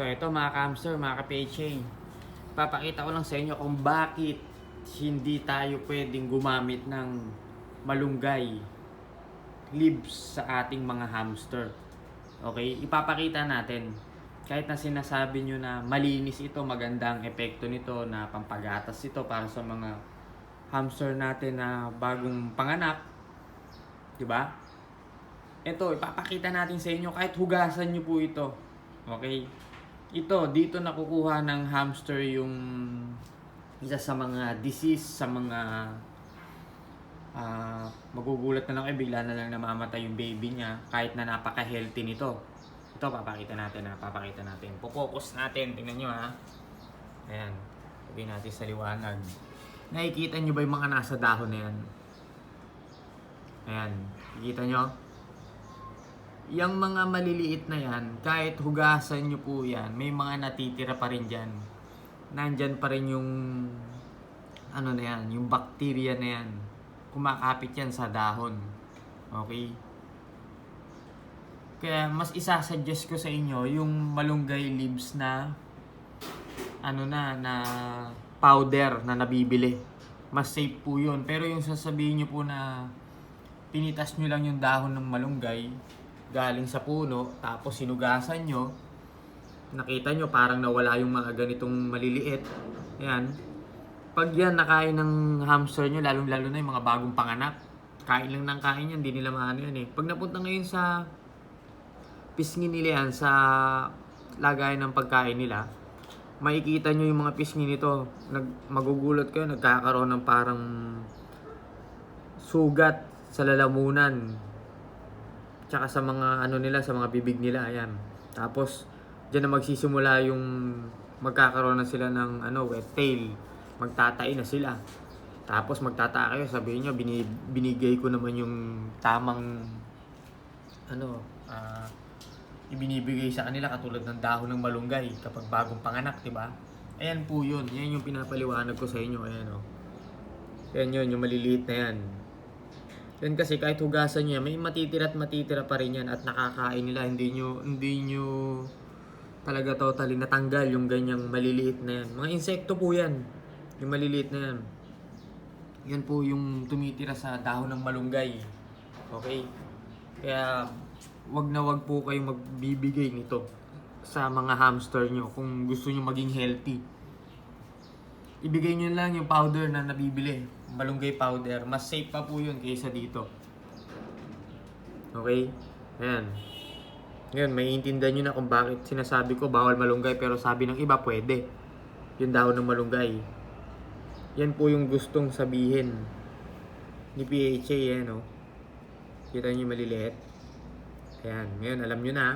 So ito mga camster, mga ka-PHA. Papakita ko lang sa inyo kung bakit hindi tayo pwedeng gumamit ng malunggay leaves sa ating mga hamster. Okay? Ipapakita natin. Kahit na sinasabi nyo na malinis ito, magandang epekto nito na pampagatas ito para sa mga hamster natin na bagong panganak. 'Di ba? Ito, ipapakita natin sa inyo kahit hugasan nyo po ito. Okay? Ito, dito nakukuha ng hamster yung isa sa mga disease, sa mga ah magugulat na lang eh, bigla na lang namamatay yung baby niya kahit na napaka-healthy nito. Ito, papakita natin ha, papakita natin. Popokus natin, tingnan nyo ha. Ayan, sabihin natin sa liwanag. Nakikita nyo ba yung mga nasa dahon na yan? Ayan, nakikita nyo? Yung mga maliliit na yan, kahit hugasan nyo po yan, may mga natitira pa rin dyan. Nandyan pa rin yung, ano na yan, yung bacteria na yan. Kumakapit yan sa dahon. Okay? Kaya mas isasuggest ko sa inyo yung malunggay leaves na ano na na powder na nabibili. Mas safe po 'yun. Pero yung sasabihin niyo po na pinitas nyo lang yung dahon ng malunggay galing sa puno tapos sinugasan nyo nakita nyo parang nawala yung mga ganitong maliliit. Yan pag yan nakain ng hamster nyo lalong lalo na yung mga bagong panganak. Kain lang ng kain yan hindi nila maano yan eh. Pag napunta ngayon sa pisngi nila yan sa lagayan ng pagkain nila makikita nyo yung mga pisngi nito. Nag, magugulat kayo nagkakaroon ng parang sugat sa lalamunan tsaka sa mga ano nila sa mga bibig nila ayan tapos diyan na magsisimula yung magkakaroon na sila ng ano wet tail magtatai na sila tapos magtataka kayo sabihin nyo bini, binigay ko naman yung tamang ano ah ibinibigay sa kanila katulad ng dahon ng malunggay kapag bagong panganak, 'di ba? Ayan po 'yun. Yan yung pinapaliwanag ko sa inyo, ayan oh. Yan 'yun, yung maliliit na 'yan. Yan kasi kahit hugasan niya, may matitira at matitira pa rin yan at nakakain nila. Hindi nyo, hindi nyo talaga totally natanggal yung ganyang maliliit na yan. Mga insekto po yan. Yung maliliit na yan. Yan po yung tumitira sa dahon ng malunggay. Okay? Kaya wag na wag po kayong magbibigay nito sa mga hamster nyo kung gusto nyo maging healthy. Ibigay nyo lang yung powder na nabibili. Malunggay powder. Mas safe pa po yun kaysa dito. Okay? Ayan. Ngayon, maiintindihan nyo na kung bakit sinasabi ko bawal malunggay pero sabi ng iba pwede. Yung dahon ng malunggay. Yan po yung gustong sabihin ni PHA, eh, no? Kita nyo maliliit? Ayan, ngayon alam nyo na.